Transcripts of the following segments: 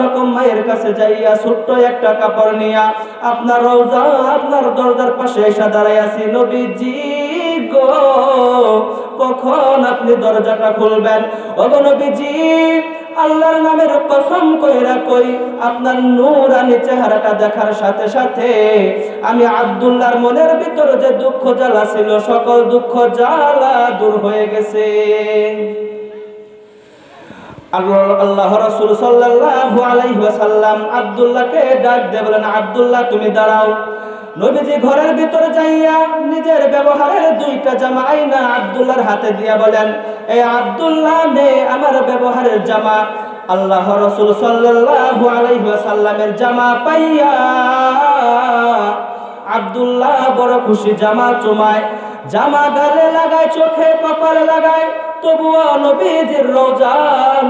রকম মায়ের কাছে যাইয়া ছোট্ট একটা কাপড় নিয়া আপনার রওজা আপনার দরজার পাশে এসে দাঁড়াই আছি। নবীজি গো, কখন আপনি দরজাটা খুলবেন? ওগো নবীজি, আল্লাহর নামের কসম কইরা কই, আপনার নূরানি চেহারাটা দেখার সাথে সাথে আমি আব্দুল্লাহর মনের ভিতরে যে দুঃখ জ্বালা ছিল, সকল দুঃখ জ্বালা দূর হয়ে গেছে। আল্লাহ রাসূল সাল্লাল্লাহু আলাইহি ওয়াসাল্লাম আব্দুল্লাহকে ডাক দিয়ে বলেন, আব্দুল্লাহ, তুমি দাঁড়াও। নবীজি ঘরের ভিতরে যাইয়া নিজের ব্যবহারের দুইটা জামা আইনা আব্দুল্লাহর হাতে দিয়া বলেন এই আব্দুল্লাহ, নে আমার ব্যবহারের জামা। আল্লাহ রাসূল সাল্লাল্লাহু আলাইহি ওয়াসাল্লামের জামা পাইয়া আব্দুল্লাহ বড় খুশি জামা চুমায়। জামা গালে লাগায়, চোখে কপালে লাগায়, তবুও নবীজির রোজা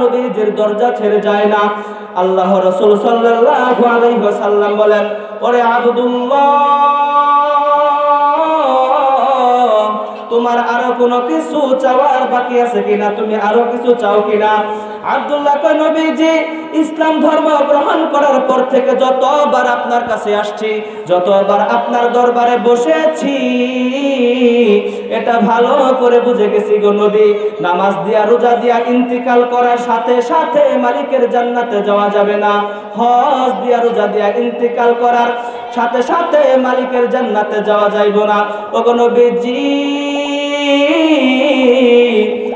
নবীজির দরজা ছেড়ে যায় না। আল্লাহ রসুল সাল্লাল্লাহু আলাইহি ওয়াসাল্লাম বলেন, ওরে আব্দুল্লাহ, তোমার আরও কোনো কিছু চাওয়ার বাকি আছে কিনা? তুমি আরও কিছু চাও কিনা? আব্দুল্লাহ কয় ইসলাম ধর্ম গ্রহণ করার পর থেকে যতবার আপনার কাছে আসছি, যতবার আপনার দরবারে বসেছি, এটা ভালো করে বুঝে গেছি গো নবী, নামাজ দিয়া, রোজা দিয়া, ইন্তিকাল করার সাথে সাথে মালিকের জান্নাতে যাওয়া যাবে না। হজ দিয়া, রোজা দিয়া, ইন্তিকাল করার সাথে সাথে মালিকের জান্নাতে যাওয়া যাইব না। ওগো নবীজি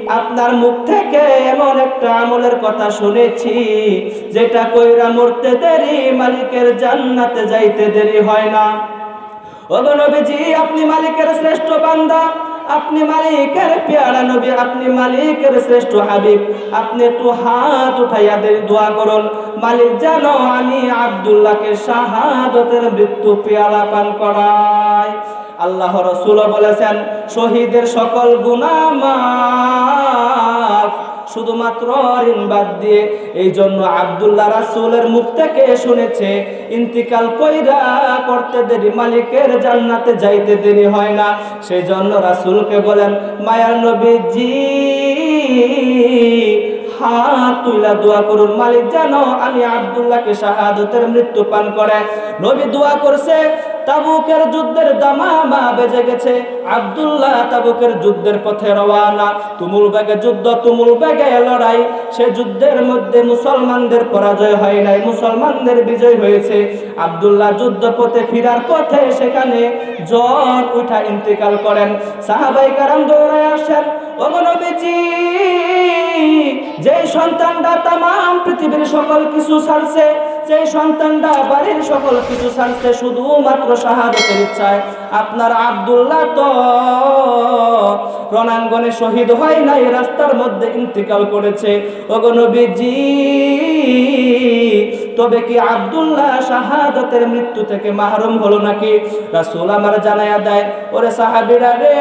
আপনার মুখ থেকে এমন একটা আমলের কথা শুনেছি, যেটা কইরা মরতে দেরি, মালিকের জান্নাতে যাইতে দেরি হয় না। ওগো নবীজি, আপনি মালিকের শ্রেষ্ঠ বান্দা, আপনি মালিকের পেয়ারা নবী, আপনি মালিকের শ্রেষ্ঠ হাবিব। আপনি একটু হাত উঠাইয়া দিয়ে করুন। মালিক জানো আমি আব্দুল্লাহকে শাহাদতের মৃত্যু পেয়ালা পান করাই আল্লাহ রসুল বলেছেন, শহীদের সকল গুনাহ মাফ শুধুমাত্র ঋণ বাদ দিয়ে এই জন্য আবদুল্লাহ রাসুলের মুখ থেকে শুনেছে, ইন্তিকাল কইরা করতে দেরি, মালিকের জান্নাতে যাইতে দেরি হয় না। সেই জন্য রাসুলকে বলেন মায়ার হাত তুইলা দোয়া করুন, মালিক জানো, আমি আব্দুল্লাহকে শাহাদতের মৃত্যু পান করে। নবী দোয়া করছে তাবুকের যুদ্ধের দামামা বেজে গেছে। আব্দুল্লাহ তাবুকের যুদ্ধের পথে রওয়ানা। তুমুল বেগে যুদ্ধ, তুমুল বেগে লড়াই। সে যুদ্ধের মধ্যে মুসলমানদের পরাজয় হয় নাই, মুসলমানদের বিজয় হয়েছে। আব্দুল্লাহ যুদ্ধ পথে ফিরার পথে সেখানে জ্বর উঠা ইন্তেকাল করেন। সাহাবাই কারাম দৌড়ায় আসেন অগনবীজি যে সন্তানটা তাম পৃথিবীর সকল কিছু ছাড়ছে যে সন্তানটা বাড়ির সকল কিছু ছাড়ছে, শুধুমাত্র শাহাদতের ইচ্ছায়। আপনার আব্দুল্লাহ তো রণাঙ্গনে শহীদ হয় নাই, রাস্তার মধ্যে ইন্তিকাল করেছে। ওগনবীজি তবে কি আব্দুল্লাহ শাহাদতের মৃত্যু থেকে মাহরুম হলো নাকি? রাসূল আমার জানায়া দেয়, ওরে সাহাবীরা রে,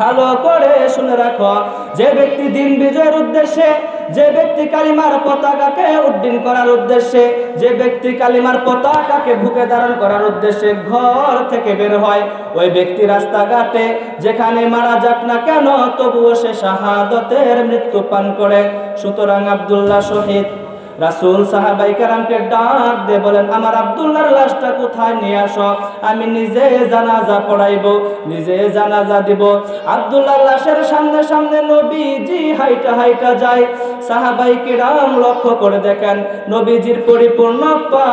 ভালো করে শুনে রাখো। যে ব্যক্তি দিন বিজয়ের উদ্দেশ্যে যে ব্যক্তি কালিমার পতাকাকে উড্ডীন করার উদ্দেশ্যে, যে ব্যক্তি কালিমার পতাকাকে ভুকে ধারণ করার উদ্দেশ্যে ঘর থেকে বের হয়, ওই ব্যক্তি রাস্তাঘাটে যেখানে মারা যাক না কেন তবুও সে শাহাদতের মৃত্যু পান করে। সুতরাং আবদুল্লাহ শহীদ রাসূল সাহাবাই কারামকে ডাক দে বলেন, আমার আব্দুল্লাহর লাশটা কোথায় নিয়ে আসো? আমি নিজে জানাজা পড়াইব, নিজে জানাজা দিব। আব্দুল্লাহর লাশের সামনে সামনে নবীজি হাইটা হাইটা যায়। সাহাবাই কিরাম লক্ষ্য করে দেখেন, নবীজির পরিপূর্ণ পা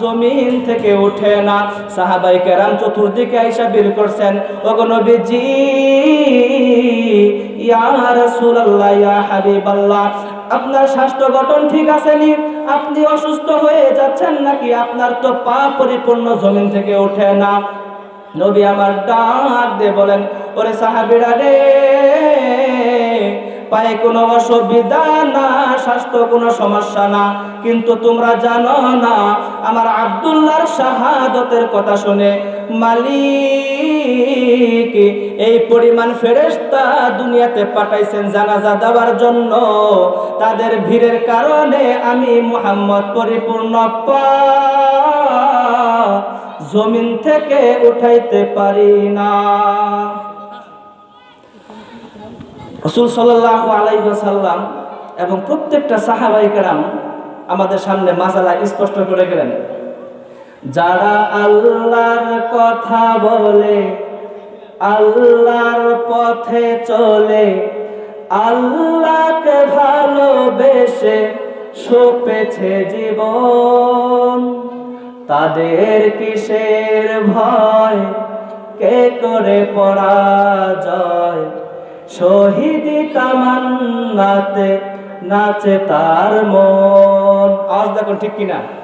জমিন থেকে ওঠে না। সাহাবাই কেরাম চতুর্দিকে আইসা বের করছেন, ওগো নবীজি, ইয়া রাসূলুল্লাহ, ইয়া হাবিবাল্লাহ আপনার স্বাস্থ্য গঠন ঠিক আছে নি আপনি অসুস্থ হয়ে যাচ্ছেন নাকি আপনার তো পা পরিপূর্ণ জমিন থেকে ওঠে না। নবী আমার ডাক দিয়ে বলেন, ওরে সাহাবিরা রে, পায়ে কোনো অসুবিধা না, স্বাস্থ্য কোনো সমস্যা না। কিন্তু তোমরা জানো না, আমার আব্দুল্লাহর শাহাদতের কথা শুনে মালিক এই পরিমাণ ফেরেশতা দুনিয়াতে পাঠাইছেন জানাজা দেওয়ার জন্য। তাদের ভিড়ের কারণে আমি মুহাম্মদ পরিপূর্ণ জমিন থেকে উঠাইতে পারি না। রসুল সাল্লাহ আলাইসাল্লাম এবং প্রত্যেকটা সাহাবাই কেরাম আমাদের সামনে মাসালা স্পষ্ট করে গেলেন। যারা আল্লাহর কথা বলে, আল্লাহর পথে চলে, আল্লাহকে ভালোবেসে সোপেছে জীবন। তাদের কিসের ভয়? কে করে পরাজয়? শহীদি তামান্নাতে নাচে তার মন। আওয়াজ দেখুন ঠিক কিনা?